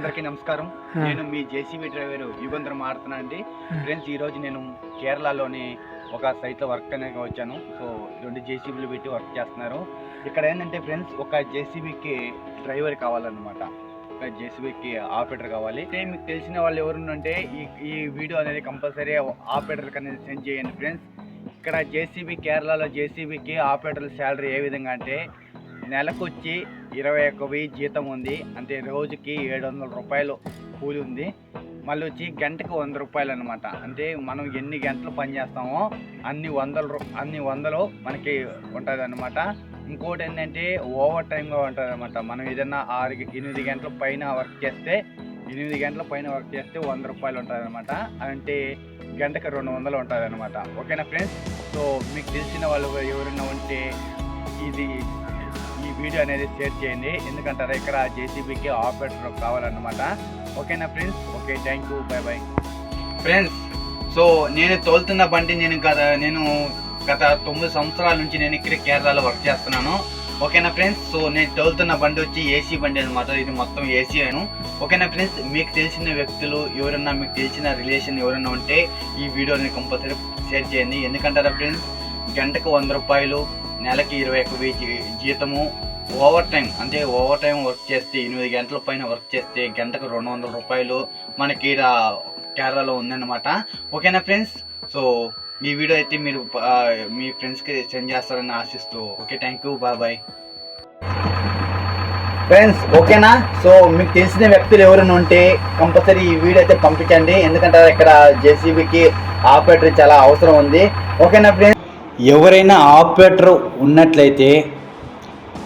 అందరికీ నమస్కారం. నేను మీ జేసీబీ డ్రైవర్ యుగంధర్ మాడుతున్నా అండి. ఫ్రెండ్స్ ఈ రోజు నేను కేరళలోని ఒక సైట్లో వర్క్ అనేది వచ్చాను. సో రెండు జేసీబీలు పెట్టి వర్క్ చేస్తున్నారు. ఇక్కడ ఏంటంటే ఫ్రెండ్స్ ఒక జేసీబీకి డ్రైవర్ కావాలన్నమాట. ఒక జేసీబీకి ఆపరేటర్ కావాలి. అంటే మీకు తెలిసిన వాళ్ళు ఎవరుంటే ఈ ఈ వీడియో అనేది కంపల్సరీ ఆపరేటర్కి అనేది సెండ్ చేయండి ఫ్రెండ్స్. ఇక్కడ జేసీబీ కేరళలో జేసీబీకి ఆపరేటర్ శాలరీ ఏ విధంగా అంటే నెలకు వచ్చి ఇరవై ఒక్క వెయ్యి జీతం ఉంది. అంటే రోజుకి ఏడు వందల రూపాయలు కూలి ఉంది. మళ్ళీ వచ్చి గంటకు వంద రూపాయలు అనమాట అంటే మనం ఎన్ని గంటలు పని చేస్తామో అన్ని వందల రూ అన్ని వందలు మనకి ఉంటుంది అనమాట ఇంకోటి ఏంటంటే ఓవర్ టైంగా ఉంటుంది అనమాట మనం ఏదైనా ఆరు ఎనిమిది గంటల పైన వర్క్ చేస్తే ఎనిమిది గంటల పైన వర్క్ చేస్తే వంద రూపాయలు ఉంటుంది అనమాట అంటే గంటకు రెండు వందలు ఉంటుంది అనమాట ఓకేనా ఫ్రెండ్స్? సో మీకు తెలిసిన వాళ్ళు ఎవరైనా ఉంటే ఇది వీడియో అనేది షేర్ చేయండి. ఎందుకంటారా ఇక్కడ జేసీబీకి ఆపరేటర్ కావాలన్నమాట. ఓకేనా friends? Okay thank you. Bye bye. Friends so నేను తోలుతున్న బండి నేను గత నేను గత తొమ్మిది సంవత్సరాల నుంచి నేను ఇక్కడ కేరళలో వర్క్ చేస్తున్నాను. ఓకేనా ఫ్రెండ్స్? సో నేను తోలుతున్న బండి వచ్చి ఏసీ బండి అనమాట ఇది మొత్తం ఏసీ అను ఓకేనా ఫ్రెండ్స్? మీకు తెలిసిన వ్యక్తులు ఎవరన్నా మీకు తెలిసిన రిలేషన్ ఎవరన్నా ఉంటే ఈ వీడియోని కంపల్సరీ షేర్ చేయండి. ఎందుకంటారా ఫ్రెండ్స్? గంటకు వంద రూపాయలు నెలకి ఇరవై ఒక్క జీ- జీతము. ఓవర్ టైం అంటే ఓవర్ టైం వర్క్ చేస్తే ఎనిమిది గంటల పైన వర్క్ చేస్తే గంటకు రెండు వందల రూపాయలు మనకి కేరళలో ఉందన్నమాట. ఓకేనా ఫ్రెండ్స్ సో మీ వీడియో అయితే మీరు మీ ఫ్రెండ్స్కి సెండ్ చేస్తారని ఆశిస్తూ okay thank you bye bye friends ఓకేనా సో మీకు తెలిసిన వ్యక్తులు ఎవరైనా ఉంటే కంపల్సరీ ఈ వీడియో అయితే పంపించండి. ఎందుకంటే ఇక్కడ జేసీబీకి ఆపరేటర్ చాలా అవసరం ఉంది. ఓకేనా ఫ్రెండ్స్ ఎవరైనా ఆపరేటర్ ఉన్నట్లయితే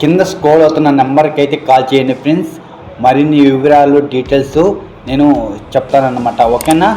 కింద స్క్రోల్ అవుతున్న నెంబర్కి అయితే కాల్ చేయండి ఫ్రెండ్స్. మరిన్ని వివరాలు డీటెయిల్స్ నేను చెప్తానన్నమాట. ఓకేనా?